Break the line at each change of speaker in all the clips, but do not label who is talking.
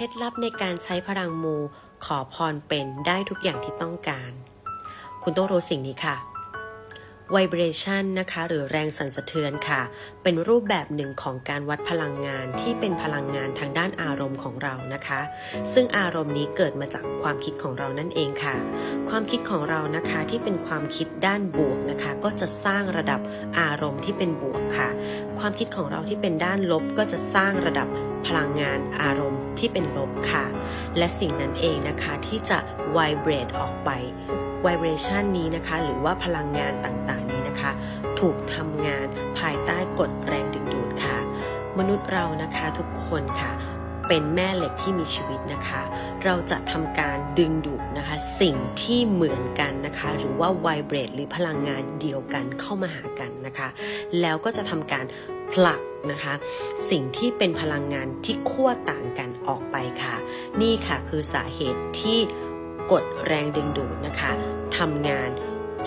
เคล็ดลับในการใช้พลังมู ขอพรเป็นได้ทุกอย่างที่ต้องการ คุณต้องรู้สิ่งนี้ค่ะ vibration นะคะ หรือแรงสั่นสะเทือนค่ะ เป็นรูปแบบหนึ่งของการวัดพลังงานที่เป็นพลังงานทางด้านอารมณ์ของเรานะคะ ซึ่งอารมณ์นี้เกิดมาจากความคิดของเรานั่นเองค่ะ ความคิดของเรานะคะที่เป็นความคิดด้านบวกนะคะ ก็จะสร้างระดับอารมณ์ที่เป็นบวกค่ะ ความคิดของเราที่เป็นด้านลบก็จะสร้างระดับพลังงานอารมณ์ที่เป็นลบค่ะ และสิ่งนั้นเองนะคะที่จะ vibrate ออกไป vibration นี้นะคะ หรือว่าพลังงานต่างนี้นะคะ ถูกทำงานภายใต้กฎแรงดึงดูดค่ะ มนุษย์เรานะคะทุกคนค่ะเป็นแม่เหล็กที่มีชีวิตนะคะ เราจะทำการดึงดูดนะคะ สิ่งที่เหมือนกันนะคะ หรือว่า vibrate หรือพลังงานเดียวกันเข้ามาหากันนะคะ แล้วก็จะทำการผลักนะคะ สิ่งที่เป็นพลังงานที่ขั้วต่างกันออกไปค่ะ นี่ค่ะคือสาเหตุที่กดแรงดึงดูดนะคะทำงาน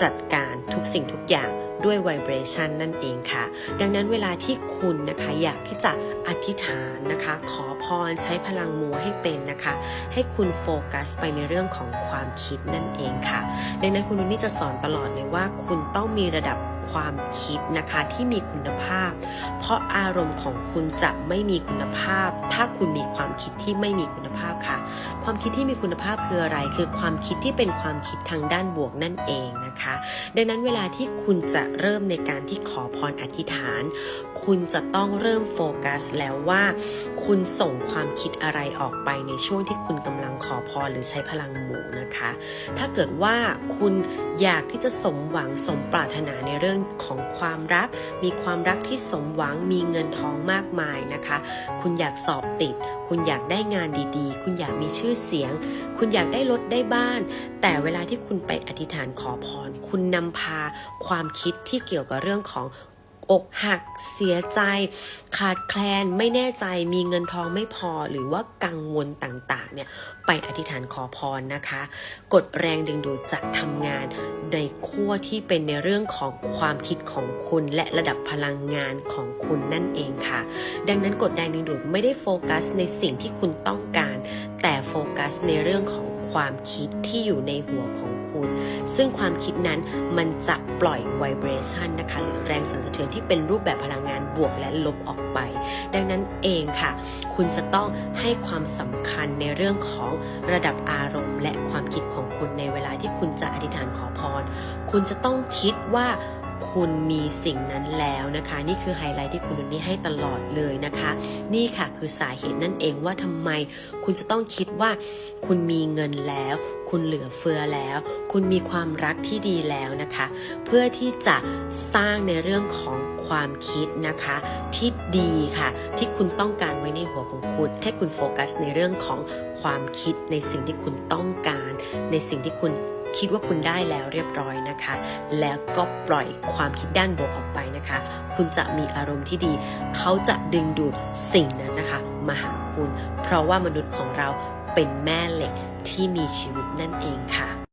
จัดการทุกสิ่งทุกอย่าง ด้วย vibration นั่นเองค่ะ ดังนั้นเวลาที่คุณนะคะอยากที่จะอธิษฐานนะคะ ขอพรใช้พลังมูให้เป็นนะคะ ให้คุณโฟกัสไปในเรื่องของความคิดนั่นเองค่ะ ดังนั้นคุณนุนนี่จะสอนตลอดเลยว่าคุณต้องมีระดับความคิดนะคะที่มีคุณภาพ เพราะอารมณ์ของคุณจะไม่มีคุณภาพ ถ้าคุณมีความคิดที่ไม่มีคุณภาพค่ะ ความคิดที่มีคุณภาพคืออะไร คือความคิดที่เป็นความคิดทางด้านบวกนั่นเองนะคะ ดังนั้นเวลาที่คุณจะเริ่มในการที่ขอพรอธิษฐาน คุณจะต้องเริ่มโฟกัสแล้วว่า คุณส่งความคิดอะไรออกไปในช่วงที่คุณกำลังขอพรหรือใช้พลังหมู่นะคะ ถ้าเกิดว่าคุณอยากที่จะสมหวังสมปรารถนาในเรื่องของความรัก มีความรักที่สมหวังมีเงินทองมากมายนะคะ คุณอยากสอบติด คุณอยากได้งานดีๆ คุณอยากมีชื่อเสียง คุณอยากได้รถได้บ้าน แต่เวลาที่คุณไปอธิษฐานขอพร คุณนำพาความคิดที่เกี่ยวกับเรื่องของอกหักเสียใจ ขาดแคลนไม่แน่ใจมีเงินทองไม่พอหรือว่ากังวลต่างๆเนี่ยไปอธิษฐานขอพรนะคะ กดแรงดึงดูดจะทำงานในขั้วที่เป็นในเรื่องของความคิดของคุณ และระดับพลังงานของคุณนั่นเองค่ะ ดังนั้นกดแรงดึงดูดไม่ได้โฟกัสในสิ่งที่คุณต้องการ แต่โฟกัสในเรื่องของ ความคิดที่อยู่ในหัวของคุณ ซึ่งความคิดนั้นมันจะปล่อย vibration นะคะหรือแรงสั่นสะเทือนที่เป็นรูปแบบพลังงานบวกและลบออกไป ดังนั้นเองค่ะ คุณจะต้องให้ความสำคัญในเรื่องของระดับอารมณ์ และความคิดของคุณในเวลาที่คุณจะอธิษฐานขอพร คุณจะต้องคิดว่า คุณมีสิ่งนั้นแล้วนะคะ นี่คือไฮไลท์ที่คุณนุนนี่ให้ตลอดเลยนะคะ นี่ค่ะคือสาเหตุนั่นเองว่าทำไม คุณจะต้องคิดว่า คุณมีเงินแล้ว คุณเหลือเฟือแล้ว คุณมีความรักที่ดีแล้วนะคะ เพื่อที่จะสร้างในเรื่องของความคิดนะคะที่ดีค่ะ ที่คุณต้องการไว้ในหัวของคุณ ให้คุณโฟกัสในเรื่องของความคิดในสิ่งที่คุณต้องการ ในสิ่งที่คุณ คิดว่าคุณได้แล้วเรียบร้อยนะคะ แล้วก็ปล่อยความคิดด้านบวกออกไปนะคะ คุณจะมีอารมณ์ที่ดี เขาจะดึงดูดสิ่งนั้นนะคะ มาหาคุณ เพราะว่ามนุษย์ของเราเป็นแม่เหล็กที่มีชีวิตนั่นเองค่ะ